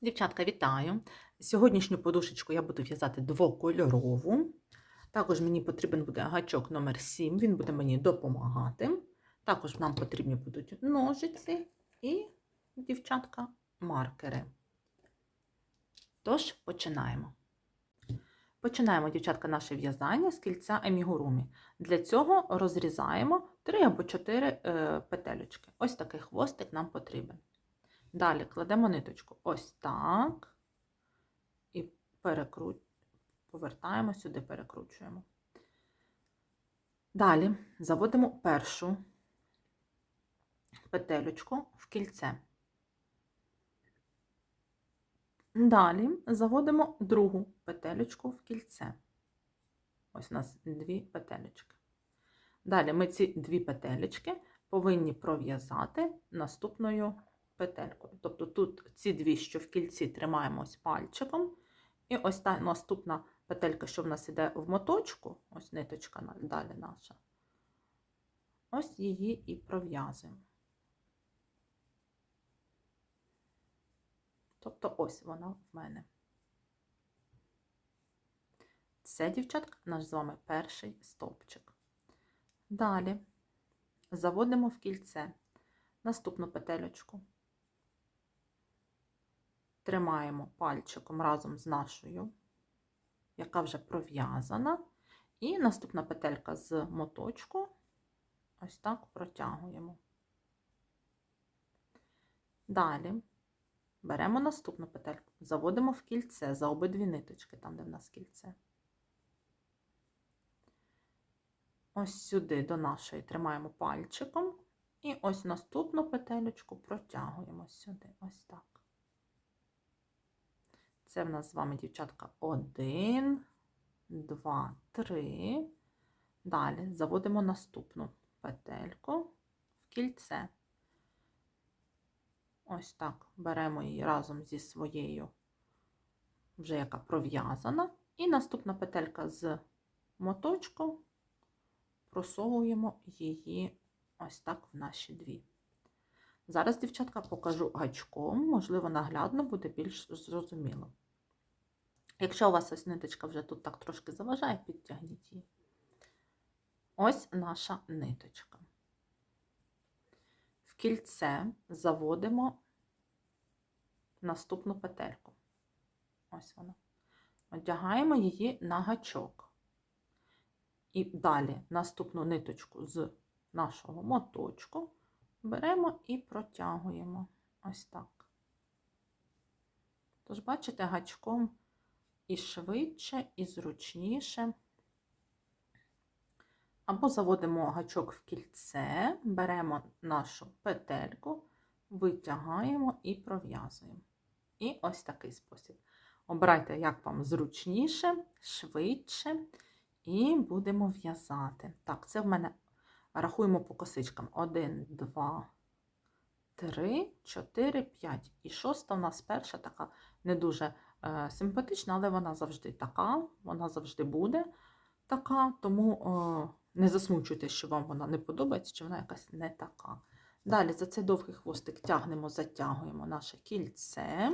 Дівчатка, вітаю! Сьогоднішню подушечку я буду в'язати двокольорову. Також мені потрібен буде гачок номер 7 він буде мені допомагати. Також нам потрібні будуть ножиці і, дівчатка, маркери. Тож, починаємо. Починаємо, дівчатка, наше в'язання з кільця емігурумі. Для цього розрізаємо 3 або 4 е, петелечки. Ось такий хвостик нам потрібен. Далі кладемо ниточку ось так. І перекру... повертаємо сюди, перекручуємо. Далі заводимо першу петелечку в кільце. Далі заводимо другу петелечку в кільце. Ось у нас дві петелечки. Далі ми ці дві петелечки повинні пров'язати наступною петелькою. Тобто тут ці дві, що в кільці тримаємось пальчиком, і ось та наступна петелька, що в нас йде в моточку, ось ниточка далі наша, ось її і пров'язуємо. Тобто ось вона в мене. Це, дівчатка, наш з вами перший стовпчик. Далі заводимо в кільце наступну петелечку тримаємо пальчиком разом з нашою, яка вже пров'язана. І наступна петелька з моточку ось так протягуємо. Далі беремо наступну петельку, заводимо в кільце за обидві ниточки, там, де в нас кільце. Ось сюди до нашої тримаємо пальчиком, і ось наступну петелечку протягуємо сюди, ось так. Це в нас з вами, дівчатка, один, два, три. Далі заводимо наступну петельку в кільце. Ось так беремо її разом зі своєю, вже яка пров'язана. І наступна петелька з моточку просовуємо її ось так в наші дві. Зараз, дівчатка, покажу гачком, можливо, наглядно буде більш зрозуміло. Якщо у вас ось ниточка вже тут так трошки заважає, підтягніть її. Ось наша ниточка. В кільце заводимо наступну петельку. Ось вона. Одягаємо її на гачок. І далі наступну ниточку з нашого моточку беремо і протягуємо ось так. Тож, бачите, гачком і швидше, і зручніше. Або заводимо гачок в кільце, беремо нашу петельку, витягаємо і пров'язуємо. І ось такий спосіб. Обирайте, як вам зручніше, швидше, і будемо в'язати. Так, це в мене рахуємо по косичкам. 1, 2, 3, 4, 5. І шоста у нас перша така не дуже симпатична, але вона завжди така, вона завжди буде така, тому е, не засмучуйте, що вам вона не подобається, чи вона якась не така. Далі за цей довгий хвостик тягнемо, затягуємо наше кільце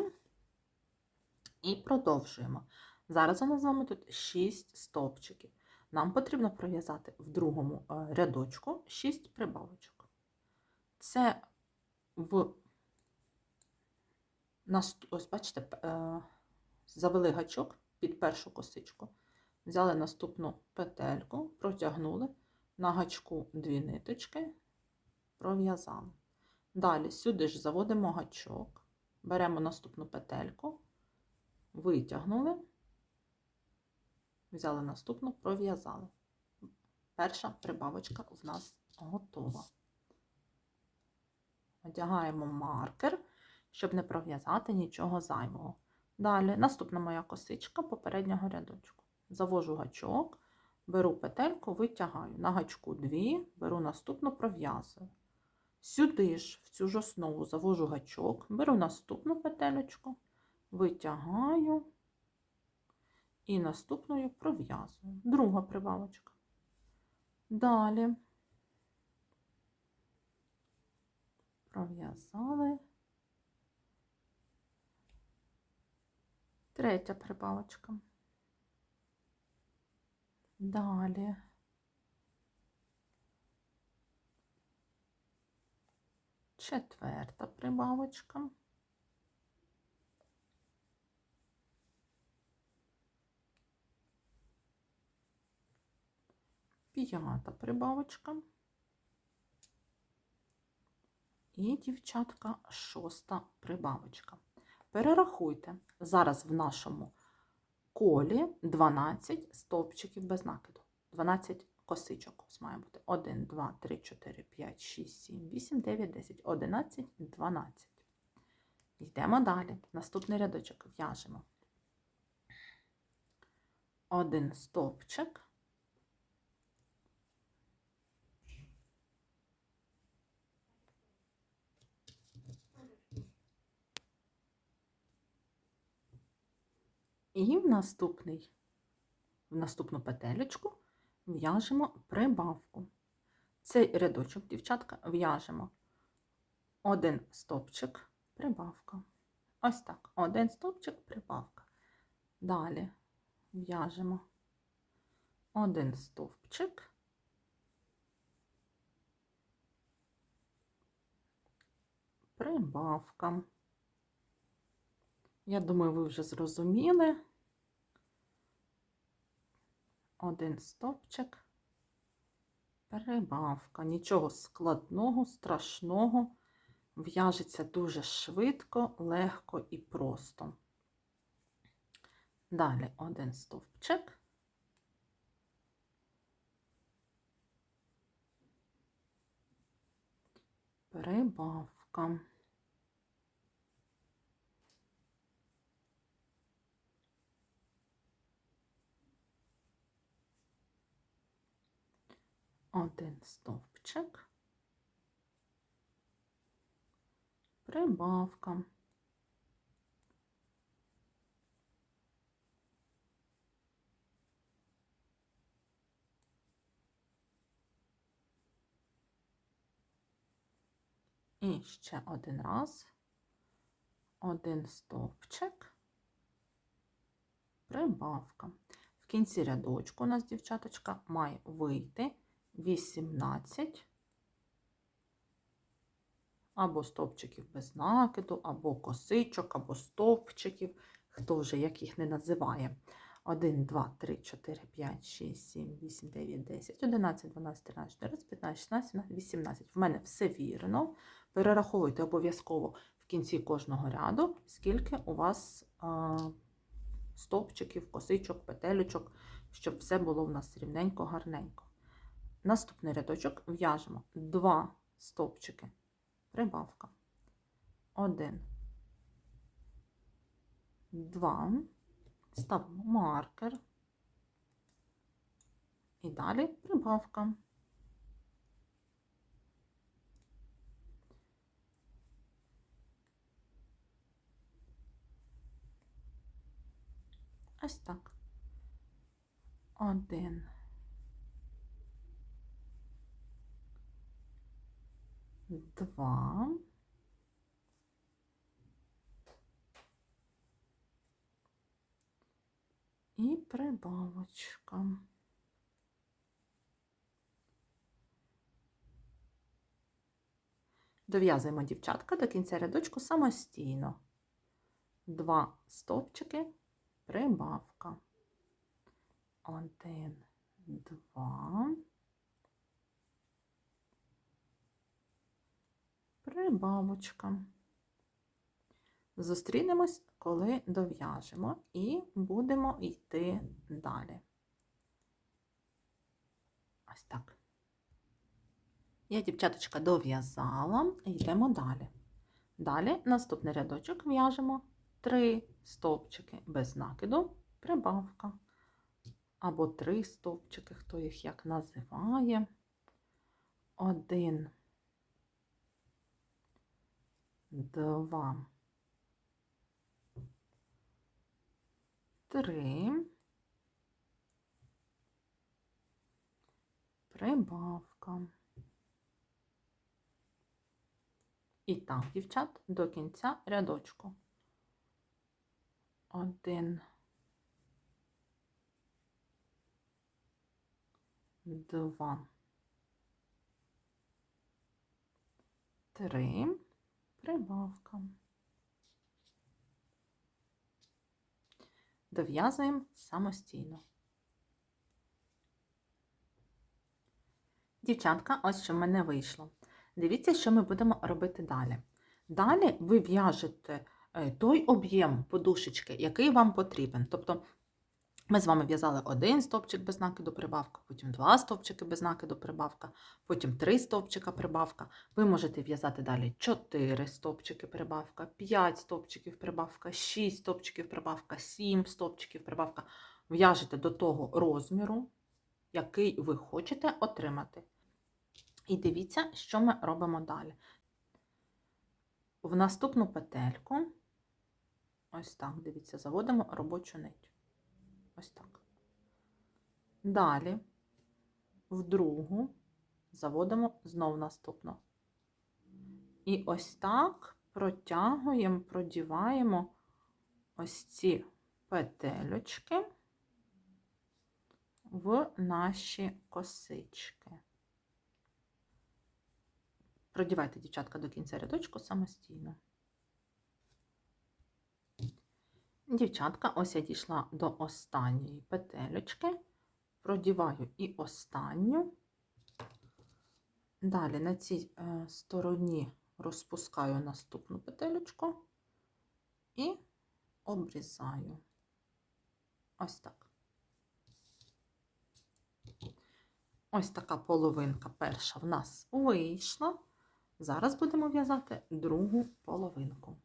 і продовжуємо. Зараз у нас з вами тут 6 стовпчиків нам потрібно пров'язати в другому е, рядочку 6 прибавочок. Це в ось, бачите, е, завели гачок під першу косичку, взяли наступну петельку, протягнули на гачку дві ниточки, пров'язали. Далі сюди ж заводимо гачок, беремо наступну петельку, витягнули взяли наступну, пров'язали. Перша прибавочка в нас готова. Одягаємо маркер, щоб не пров'язати нічого зайвого. Далі наступна моя косичка попереднього рядочку. Завожу гачок, беру петельку, витягаю. На гачку дві, беру наступну, пров'язую. Сюди ж, в цю ж основу завожу гачок, беру наступну петелечку, витягаю, і наступною пров'язую. Друга прибавочка. Далі пров'язали Третя прибавочка. Далі. Четверта прибавочка. П'ята прибавочка. І, дівчатка, шоста прибавочка. Перерахуйте. Зараз в нашому колі 12 стовпчиків без накиду. 12 косичок ось має бути. 1, 2, 3, 4, 5, 6, 7, 8, 9, 10, 11, 12. Йдемо далі. Наступний рядочок в'яжемо. Один стовпчик. І в наступний, в наступну петелечку в'яжемо прибавку. Цей рядочок, дівчатка, в'яжемо один стопчик, прибавка. Ось так. Один стопчик, прибавка. Далі в'яжемо один стовпчик. Прибавка. Я думаю, ви вже зрозуміли. Один стопчик, перебавка. Нічого складного, страшного. В'яжеться дуже швидко, легко і просто. Далі один стовпчик. Прибавка. Один стовпчик, прибавка. І ще один раз, один стовпчик, прибавка. В кінці рядочку у нас, дівчаточка, має вийти 18 або стовпчиків без накиду, або косичок, або стовпчиків, хто вже як їх не називає. 1, 2, 3, 4, 5, 6, 7, 8, 9, 10, 11, 12, 13, 14, 15, 16, 17, 18. В мене все вірно. Перераховуйте обов'язково в кінці кожного ряду, скільки у вас а, стовпчиків, косичок, петелючок, щоб все було в нас рівненько, гарненько. Наступний рядочок в'яжемо два стовпчики, прибавка. Один, два, ставимо маркер. І далі прибавка. Ось так. Один. Два. І прибавочка. Дов'язуємо дівчатка до кінця рядочку самостійно. Два стовпчики, прибавка. Один, два. Прибавочка. Зустрінемось, коли дов'яжемо, і будемо йти далі. Ось так. Я, дівчаточка, дов'язала і йдемо далі. Далі наступний рядочок в'яжемо три стовпчики без накиду, прибавка. Або три стовпчики, хто їх як називає. Один, два, три, прибавка. І так, дівчат, до кінця рядочку. Один. Два. Три. Прибавка. Дов'язуємо самостійно. Дівчатка, ось що в мене вийшло. Дивіться, що ми будемо робити далі. Далі ви в'яжете е, той об'єм подушечки, який вам потрібен. Тобто ми з вами в'язали один стовпчик без накиду прибавка, потім два стовпчики без накиду прибавка, потім три стовпчика прибавка. Ви можете в'язати далі 4 стовпчики прибавка, 5 стовпчиків прибавка, 6 стовпчиків прибавка, 7 стовпчиків прибавка. В'яжете до того розміру, який ви хочете отримати. І дивіться, що ми робимо далі. В наступну петельку, ось так, дивіться, заводимо робочу нить. Ось так. Далі, в другу, заводимо знову наступну. І ось так протягуємо, продіваємо ось ці петельочки в наші косички. Продівайте, дівчатка, до кінця рядочку самостійно. Дівчатка, ось я дійшла до останньої петельочки, продіваю і останню. Далі на цій е, стороні розпускаю наступну петелечку і обрізаю. Ось так. Ось така половинка перша в нас вийшла. Зараз будемо в'язати другу половинку.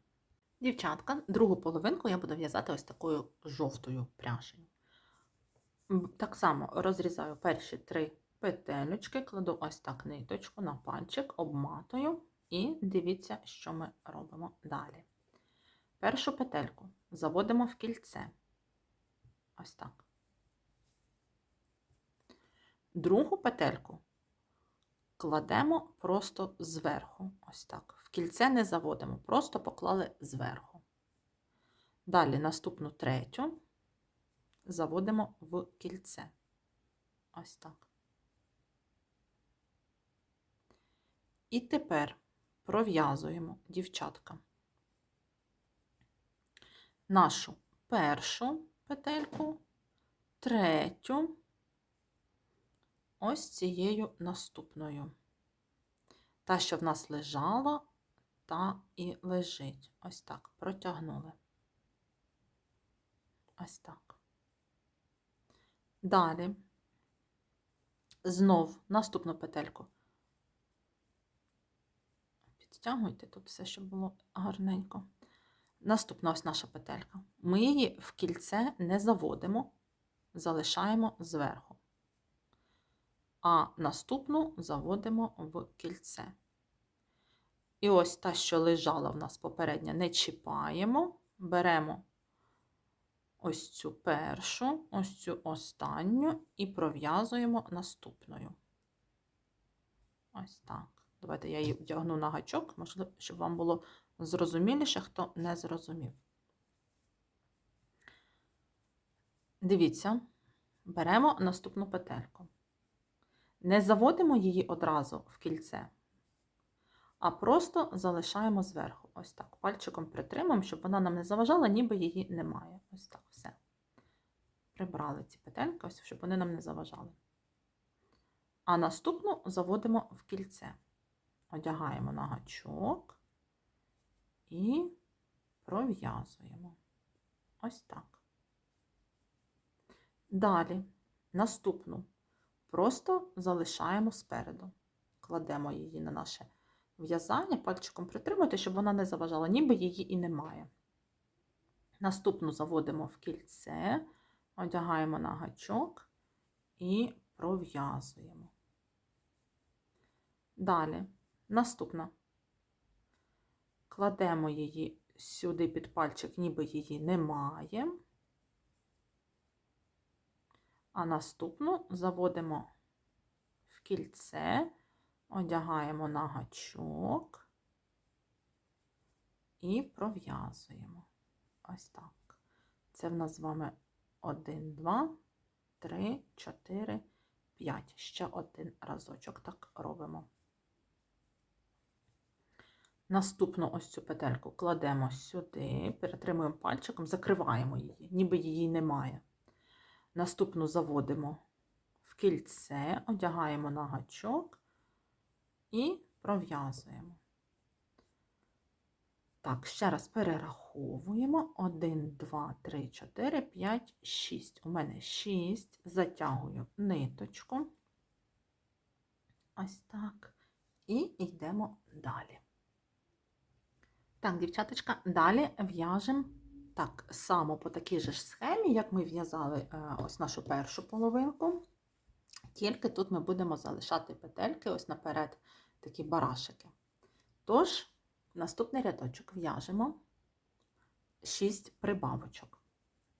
Дівчатка, другу половинку я буду в'язати ось такою жовтою пряжею. Так само розрізаю перші три петелечки, кладу ось так ниточку на пальчик, обматую і дивіться, що ми робимо далі. Першу петельку заводимо в кільце. Ось так. Другу петельку кладемо просто зверху. Ось так. Кільце не заводимо, просто поклали зверху. Далі наступну третю заводимо в кільце. Ось так. І тепер пров'язуємо дівчатка нашу першу петельку, третю, ось цією наступною. Та, що в нас лежала, та і лежить. Ось так, протягнули. Ось так. Далі, знов наступну петельку. Підтягуйте тут все, щоб було гарненько. Наступна ось наша петелька. Ми її в кільце не заводимо, залишаємо зверху а наступну заводимо в кільце. І ось та, що лежала в нас попередня, не чіпаємо, беремо ось цю першу, ось цю останню і пров'язуємо наступною. Ось так. Давайте я її вдягну на гачок, можливо, щоб вам було зрозуміліше, хто не зрозумів. Дивіться, беремо наступну петельку. Не заводимо її одразу в кільце, а просто залишаємо зверху. Ось так. Пальчиком притримуємо, щоб вона нам не заважала, ніби її немає. Ось так, все. Прибрали ці петельки, ось, щоб вони нам не заважали. А наступну заводимо в кільце. Одягаємо на гачок і пров'язуємо. Ось так. Далі наступну просто залишаємо спереду. Кладемо її на наше в'язання, пальчиком притримуйте, щоб вона не заважала, ніби її і немає. Наступну заводимо в кільце, одягаємо на гачок і пров'язуємо. Далі, наступна. Кладемо її сюди під пальчик, ніби її немає а наступну заводимо в кільце, одягаємо на гачок і пров'язуємо. Ось так. Це в нас з вами 1, 2, 3, 4, 5. Ще один разочок так робимо. Наступну ось цю петельку кладемо сюди, перетримуємо пальчиком, закриваємо її, ніби її немає. Наступну заводимо в кільце, одягаємо на гачок і пров'язуємо. Так, ще раз перераховуємо. 1, 2, 3, 4, 5, 6. У мене 6. Затягую ниточку. Ось так. І йдемо далі. Так, дівчаточка, далі в'яжемо так само по такій же ж схемі, як ми в'язали е, ось нашу першу половинку. Тільки тут ми будемо залишати петельки ось наперед такі барашики. Тож, наступний рядочок в'яжемо 6 прибавочок.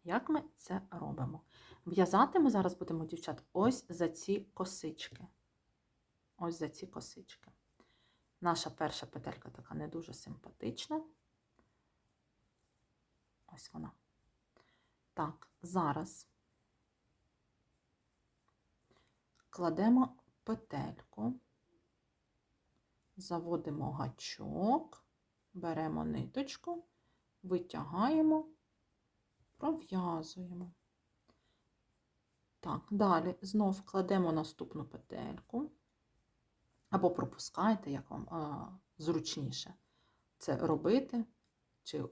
Як ми це робимо? В'язати ми зараз будемо, дівчат, ось за ці косички. Ось за ці косички. Наша перша петелька така не дуже симпатична. Ось вона. Так, зараз кладемо петельку, заводимо гачок, беремо ниточку, витягаємо, пров'язуємо. Так, далі знов кладемо наступну петельку. Або пропускайте, як вам а, зручніше це робити, чи,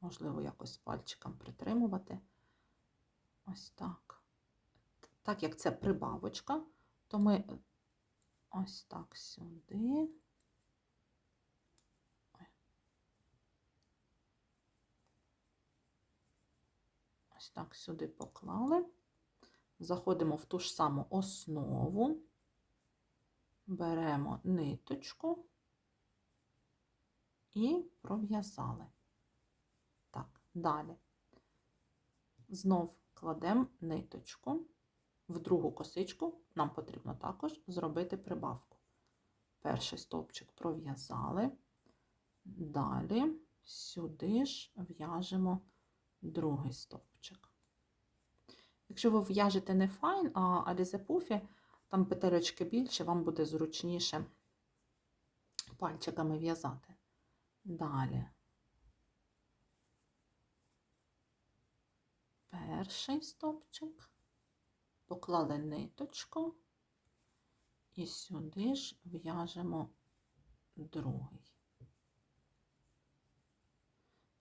можливо, якось пальчиком притримувати. Ось так. Так як це прибавочка, то ми ось так сюди. Ось так сюди поклали. Заходимо в ту ж саму основу беремо ниточку і пров'язали. Так, далі. Знов кладемо ниточку. В другу косичку нам потрібно також зробити прибавку. Перший стовпчик пров'язали, далі сюди ж в'яжемо другий стовпчик. Якщо ви в'яжете не файн, а Puffy, там петелечки більше, вам буде зручніше пальчиками в'язати. Далі. Перший стопчик, поклали ниточку і сюди ж в'яжемо другий.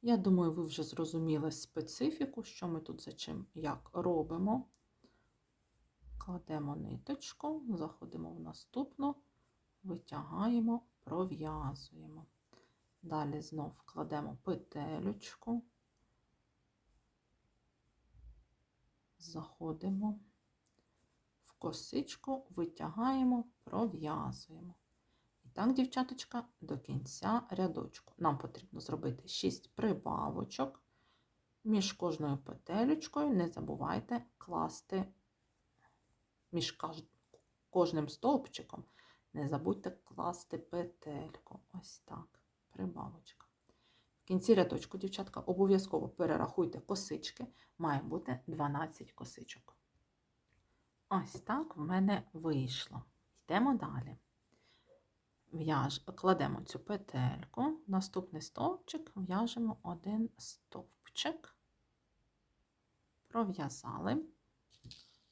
Я думаю, ви вже зрозуміли специфіку, що ми тут за чим як робимо. Кладемо ниточку, заходимо в наступну, витягаємо, пров'язуємо. Далі знов кладемо петелючку, заходимо в косичку, витягаємо, пров'язуємо. Так, дівчаточка, до кінця рядочку. Нам потрібно зробити 6 прибавочок. Між кожною петелючкою не забувайте класти між кожним стовпчиком не забудьте класти петельку. Ось так, прибавочка. В кінці рядочку, дівчатка, обов'язково перерахуйте косички, має бути 12 косичок. Ось так в мене вийшло. Йдемо далі. В'яж, кладемо цю петельку, наступний стовпчик в'яжемо один стовпчик, пров'язали.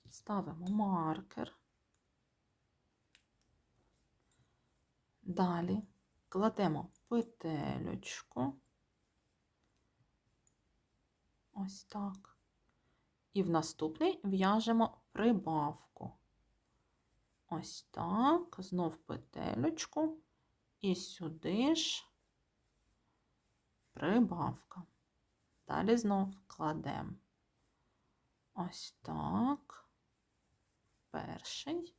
Ставимо маркер. Далі кладемо петелечку. Ось так. І в наступний в'яжемо прибавку. Ось так, знов петелечку, і сюди ж прибавка. Далі знов кладемо. Ось так перший.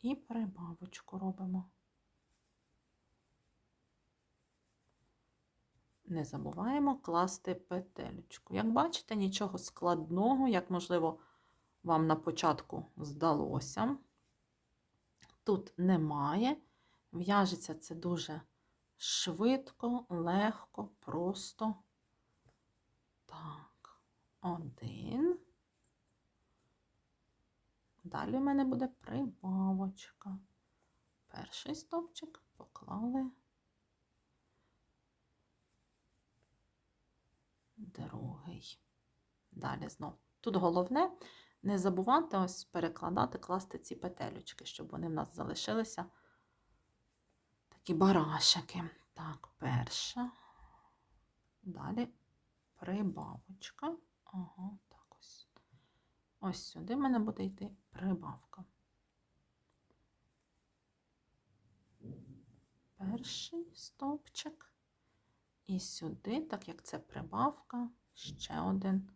І прибавочку робимо. Не забуваємо класти петелечку. Як бачите, нічого складного, як, можливо, вам на початку здалося. Тут немає. В'яжеться це дуже швидко, легко, просто. Так, один. Далі в мене буде прибавочка. Перший стовпчик поклали. Другий. Далі знов. Тут головне не забувати ось перекладати, класти ці петелючки, щоб вони в нас залишилися такі барашики. Так, перша. Далі прибавочка. Ага, так ось. Ось сюди в мене буде йти прибавка. Перший стовпчик. І сюди, так як це прибавка, ще один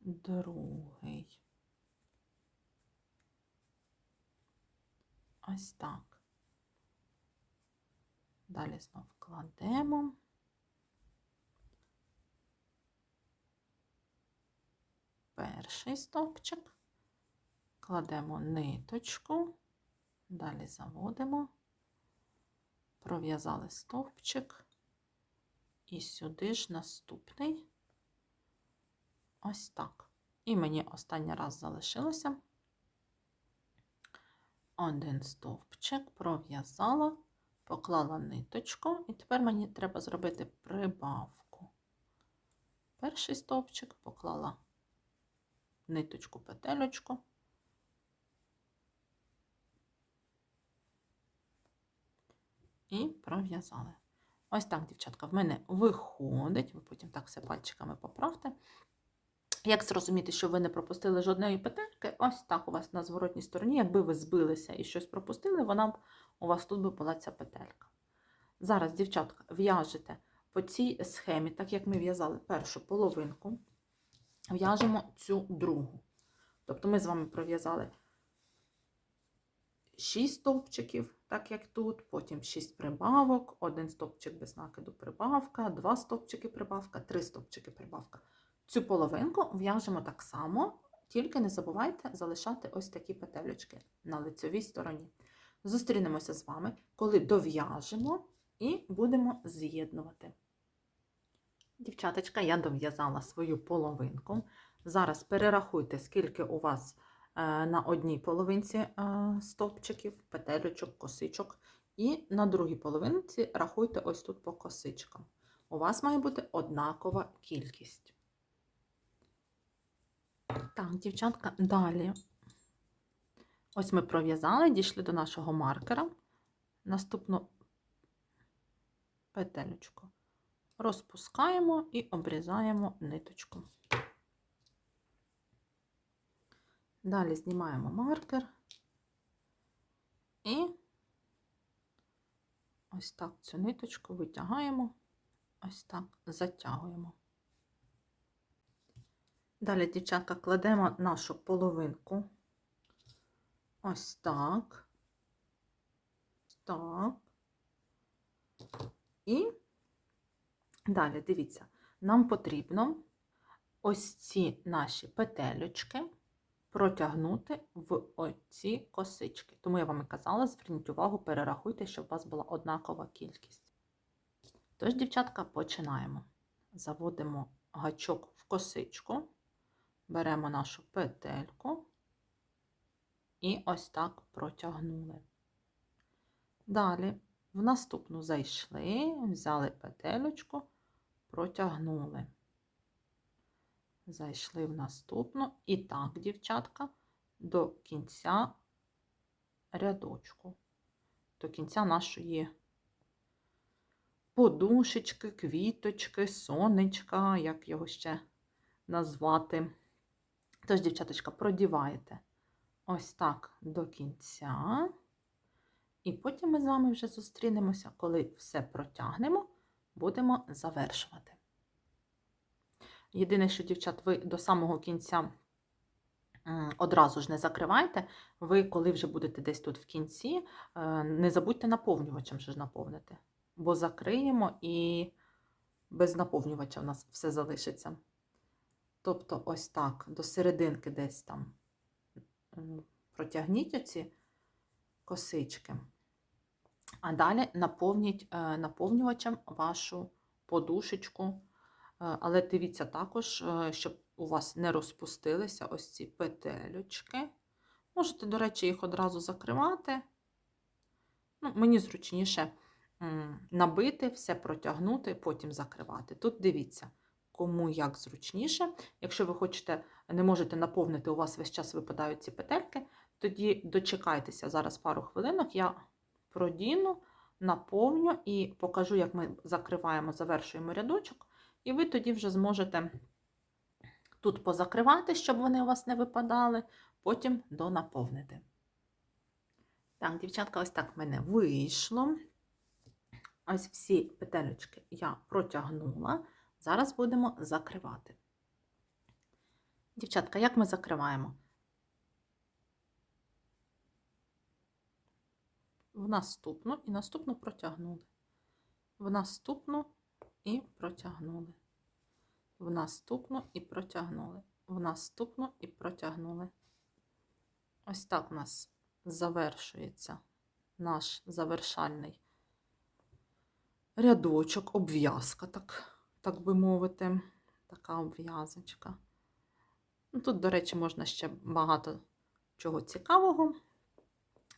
другий. Ось так. Далі знов кладемо. Перший стовпчик, кладемо ниточку, далі заводимо, пров'язали стовпчик, і сюди ж наступний. Ось так. І мені останній раз залишилося один стовпчик, пров'язала, поклала ниточку, і тепер мені треба зробити прибавку. Перший стовпчик поклала ниточку, петелечку. І пров'язали. Ось так, дівчатка, в мене виходить, ви потім так все пальчиками поправте. Як зрозуміти, що ви не пропустили жодної петельки, ось так у вас на зворотній стороні, якби ви збилися і щось пропустили, вона б у вас тут би була ця петелька. Зараз, дівчатка, в'яжете по цій схемі, так як ми в'язали першу половинку, в'яжемо цю другу. Тобто ми з вами пров'язали 6 стовпчиків, так як тут, потім 6 прибавок, один стовпчик без накиду прибавка, 2 стовпчики прибавка, 3 стовпчики прибавка. Цю половинку в'яжемо так само, тільки не забувайте залишати ось такі петелечки на лицьовій стороні. Зустрінемося з вами, коли дов'яжемо і будемо з'єднувати. Дівчаточка, я дов'язала свою половинку. Зараз перерахуйте, скільки у вас на одній половинці е, стовпчиків, петелечок, косичок. І на другій половинці рахуйте ось тут по косичкам. У вас має бути однакова кількість. Так, дівчатка, далі. Ось ми пров'язали, дійшли до нашого маркера. Наступну петелечку розпускаємо і обрізаємо ниточку. Далі знімаємо маркер і ось так цю ниточку витягаємо, ось так затягуємо. Далі, дівчатка, кладемо нашу половинку. Ось так. Так. І далі, дивіться, нам потрібно ось ці наші петелечки протягнути в оці косички. Тому я вам і казала, зверніть увагу, перерахуйте, щоб у вас була однакова кількість. Тож, дівчатка, починаємо. Заводимо гачок в косичку беремо нашу петельку і ось так протягнули. Далі в наступну зайшли, взяли петелечку, протягнули. Зайшли в наступну, і так, дівчатка, до кінця рядочку, до кінця нашої подушечки, квіточки, сонечка, як його ще назвати. Тож, дівчаточка, продіваєте ось так до кінця. І потім ми з вами вже зустрінемося, коли все протягнемо, будемо завершувати. Єдине, що, дівчат, ви до самого кінця одразу ж не закривайте, ви, коли вже будете десь тут в кінці, е, не забудьте наповнювачем ж наповнити, бо закриємо і без наповнювача в нас все залишиться. Тобто, ось так, до серединки десь там протягніть оці косички. А далі наповніть е, наповнювачем вашу подушечку. Е, Але дивіться також, е, щоб у вас не розпустилися ось ці петелючки. Можете, до речі, їх одразу закривати. Ну, мені зручніше набити, все протягнути, потім закривати. Тут дивіться, кому як зручніше. Якщо ви хочете, не можете наповнити, у вас весь час випадають ці петельки, тоді дочекайтеся зараз пару хвилинок, я продіну, наповню і покажу, як ми закриваємо, завершуємо рядочок, і ви тоді вже зможете тут позакривати, щоб вони у вас не випадали, потім донаповнити. Так, дівчатка, ось так в мене вийшло. Ось всі петелечки я протягнула. Зараз будемо закривати. Дівчатка, як ми закриваємо? В наступну і наступну протягнули. В наступну і протягнули. В наступну і протягнули. В наступну і протягнули. Ось так у нас завершується наш завершальний рядочок, обв'язка, так, так би мовити, така обв'язочка. Ну, Тут, до речі, можна ще багато чого цікавого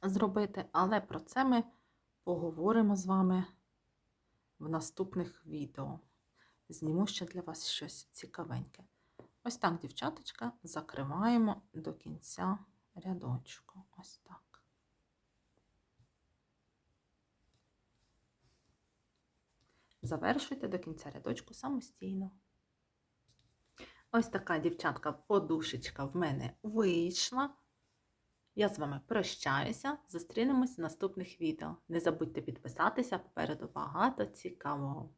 зробити, але про це ми поговоримо з вами в наступних відео. Зніму ще для вас щось цікавеньке. Ось так, дівчаточка, закриваємо до кінця рядочку. Ось так. Завершуйте до кінця рядочку самостійно. Ось така дівчатка подушечка в мене вийшла. Я з вами прощаюся. Зустрінемось в наступних відео. Не забудьте підписатися, попереду багато цікавого.